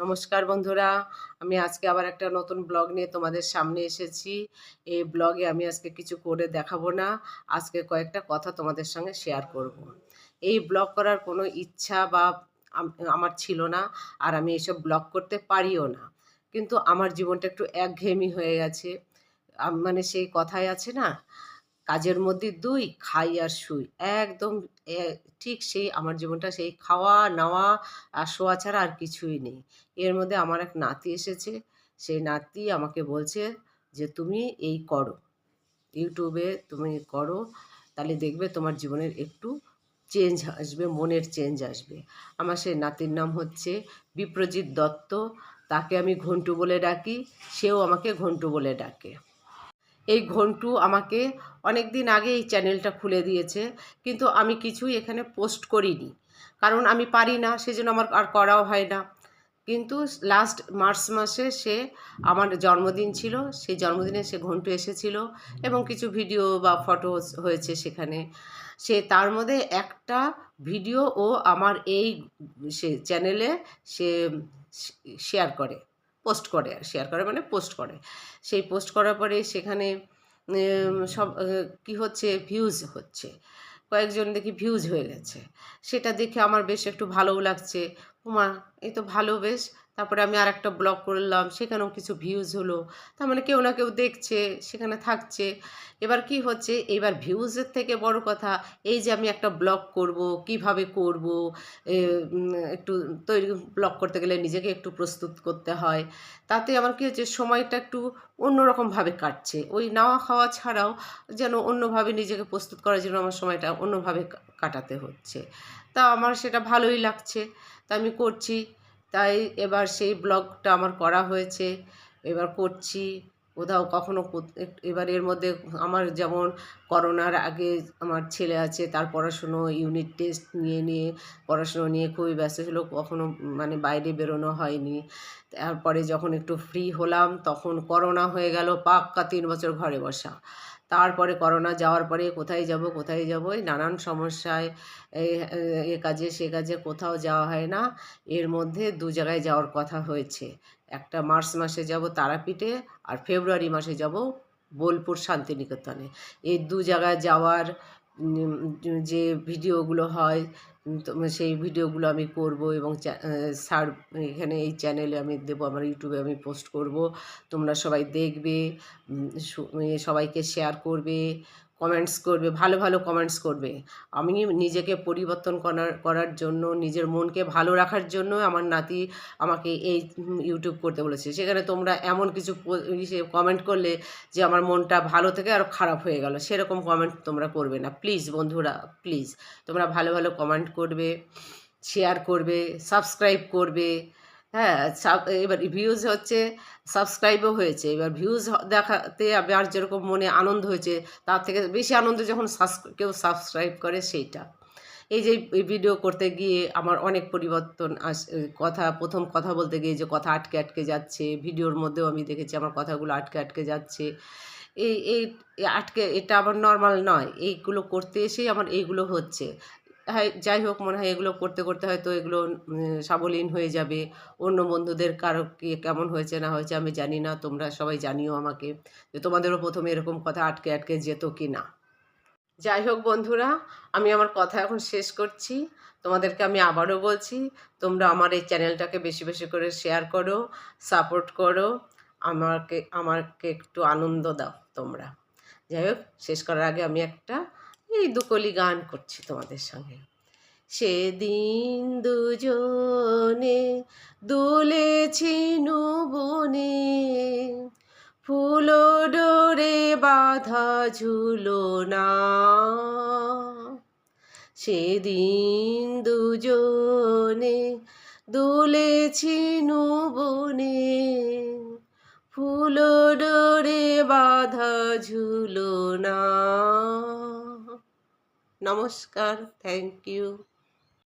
নমস্কার বন্ধুরা, আমি আজকে আবার একটা নতুন ব্লগ নিয়ে তোমাদের সামনে এসেছি। এই ব্লগে আমি আজকে কিছু করে দেখাবো না, আজকে কয়েকটা কথা তোমাদের সঙ্গে শেয়ার করব। এই ব্লগ করার কোনো ইচ্ছা বা আমার ছিল না আর আমি এসব ব্লগ করতে পারিও না। কিন্তু আমার জীবনটা একটু একঘেয়েমি হয়ে গেছে। মানে সেই কথাই আছে না কাজের মধ্যে দুই, খাই আর শুই। একদম ঠিক সেই আমার জীবনটা সেই খাওয়া, নাওয়া আর শোয়া ছাড়া আর কিছুই নেই। এর মধ্যে আমার এক নাতি এসেছে। সেই নাতি আমাকে বলছে যে, তুমি এই করো। ইউটিউবে তুমি করো, তাহলে দেখবে তোমার জীবনের একটু চেঞ্জ আসবে, মনের চেঞ্জ আসবে। আমার সেই নাতির নাম হচ্ছে বিপ্রজিৎ দত্ত। তাকে আমি ঘন্টু বলে ডাকি। সেও আমাকে ঘন্টু বলে ডাকে। এই ঘন্টু আমাকে অনেক দিন আগে এই চ্যানেলটা খুলে দিয়েছে, কিন্তু আমি কিছুই এখানে পোস্ট করিনি। কারণ আমি পারি না, সেজন্য আমার আর করাও হয় না। কিন্তু লাস্ট মার্চ মাসে সে আমার জন্মদিন ছিল, সেই জন্মদিনে সে ঘন্টু এসেছিল এবং কিছু ভিডিও বা ফটো হয়েছে সেখানে। সে তার মধ্যে একটা ভিডিও ও আমার এই সে চ্যানেলে সে শেয়ার করে। পোস্ট করে আর শেয়ার করে মানে পোস্ট করে। সেই পোস্ট করার পরে সেখানে সব কী হচ্ছে? ভিউজ হচ্ছে। কয়েকজন দেখি ভিউজ হয়ে গেছে। সেটা দেখে আমার বেশ একটু ভালোও লাগছে। উমা এই তো ভালো বেশ। তারপরে আমি আর একটা ব্লগ করলাম, সেখানেও কিছু ভিউজ হলো। তার মানে কেউ না কেউ দেখছে, সেখানে থাকছে। এবার কি হচ্ছে? এবার ভিউজের থেকে বড় কথা, এই যে আমি একটা ব্লগ করব, কীভাবে করব একটু তৈরি ব্লগ করতে গেলে নিজেকে একটু প্রস্তুত করতে হয়। তাতে আমার কি হচ্ছে, সময়টা একটু অন্যরকমভাবে কাটছে। ওই নাওয়া খাওয়া ছাড়াও যেন অন্যভাবে নিজেকে প্রস্তুত করার জন্য আমার সময়টা অন্যভাবে কাটাতে হচ্ছে। তা আমার সেটা ভালোই লাগছে। তা আমি করছি। তাই এবার সেই ব্লগটা আমার করা হয়েছে। এবার করছি। কোথাও কখনো এবার এর মধ্যে আমার যেমন করোনার আগে আমার ছেলে আছে, তার পড়াশুনো ইউনিট টেস্ট নিয়ে নিয়ে, পড়াশুনো নিয়ে খুবই ব্যস্ত ছিল। কখনো মানে বাইরে বেরোনো হয়নি। তারপরে যখন একটু ফ্রি হলাম, তখন করোনা হয়ে গেল, পাক্কা তিন বছর ঘরে বসা। তারপরে করোনা যাওয়ার পরে কোথায় যাব কোথায় যাব, এই নানান সমস্যায়, এ কাজে সে কাজে কোথাও যাওয়া হয় না। এর মধ্যে দু জায়গায় যাওয়ার কথা হয়েছে। একটা মার্চ মাসে যাব তারাপীঠে আর ফেব্রুয়ারি মাসে যাব বোলপুর শান্তিনিকেতনে। এই দু জায়গায় যাওয়ার যে ভিডিওগুলো হয় তো সেই ভিডিওগুলো আমি করব এবং সার, এখানে এই চ্যানেলে আমি দেবো, আমার ইউটিউবে আমি পোস্ট করব। তোমরা সবাই দেখবে সবাইকে শেয়ার করবে। কমেন্টস করবে, ভালো ভালো কমেন্টস করবে। আমি নিজেকে পরিবর্তন করার করার জন্য, নিজের মনকে ভালো রাখার জন্য আমার নাতি আমাকে এই ইউটিউব করতে বলেছে। সেখানে তোমরা এমন কিছু কমেন্ট করলে যে আমার মনটা ভালো থেকে আরও খারাপ হয়ে গেল, সেরকম কমেন্ট তোমরা করবে না। প্লিজ বন্ধুরা প্লিজ তোমরা ভালো ভালো কমেন্ট করবে শেয়ার করবে সাবস্ক্রাইব করবে। হ্যাঁ এবার ভিউজ হচ্ছে সাবস্ক্রাইবও হয়েছে। এবার ভিউজ দেখাতে আবার যেরকম মনে আনন্দ হয়েছে, তার থেকে বেশি আনন্দ যখন কেউ সাবস্ক্রাইব করে সেইটা। এই যে ভিডিও করতে গিয়ে আমার অনেক পরিবর্তন আস কথা, প্রথম কথা বলতে গিয়ে যে কথা আটকে আটকে যাচ্ছে ভিডিওর মধ্যেও আমি দেখেছি আমার কথাগুলো আটকে আটকে যাচ্ছে। এই এই, আটকে, এটা আমার নর্মাল নয়। এইগুলো করতে এসেই আমার এইগুলো হচ্ছে। হ্যাঁ যাই হোক মনে হয় এগুলো করতে করতে হয়তো এগুলো সাবলীন হয়ে যাবে। অন্য বন্ধুদের কারও কি কেমন হয়েছে, না হয়েছে আমি জানি না, তোমরা সবাই জানিও আমাকে যে তোমাদেরও প্রথমে এরকম কথা আটকে আটকে যেত কি না যাই হোক বন্ধুরা, আমি আমার কথা এখন শেষ করছি। তোমাদেরকে আমি আবারও বলছি, তোমরা আমার এই চ্যানেলটাকে বেশি বেশি করে শেয়ার করো সাপোর্ট করো, আমাকে আমাকে একটু আনন্দ দাও তোমরা। যাই হোক, শেষ করার আগে আমি একটা এই দুকলি গান করছি তোমাদের সঙ্গে। সেদিন দুজনে দুলেছি বনে ফুলো ডোরে বাঁধা ঝুলো না। সেদিন দুজনে দুলেছি বনে ফুলো ডোরে বাঁধা ঝুলো না। নমস্কার থ্যাংক ইউ